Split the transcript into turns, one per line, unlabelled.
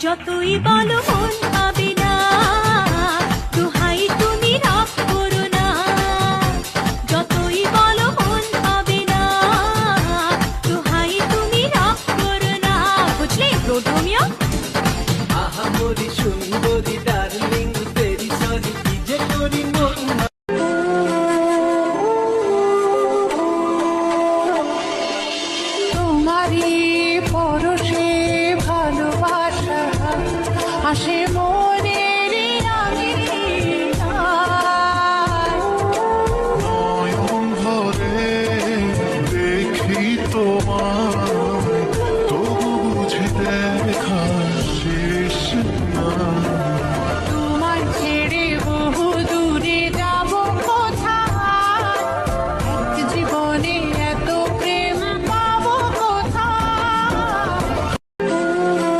যতই বলো মন পাবে না দোহাই তুমি রাগ করো না। যতই বলো মন পাবে না দোহাই তুমি রাগ করো না। বুঝলে রোডোমিও
আহামরি সুন্দরী ডার্লিং তেরি সরি কি যে করি মন
তোমারই আসে
ভরে দেখি তোমায় তবু বুঝে দেখায়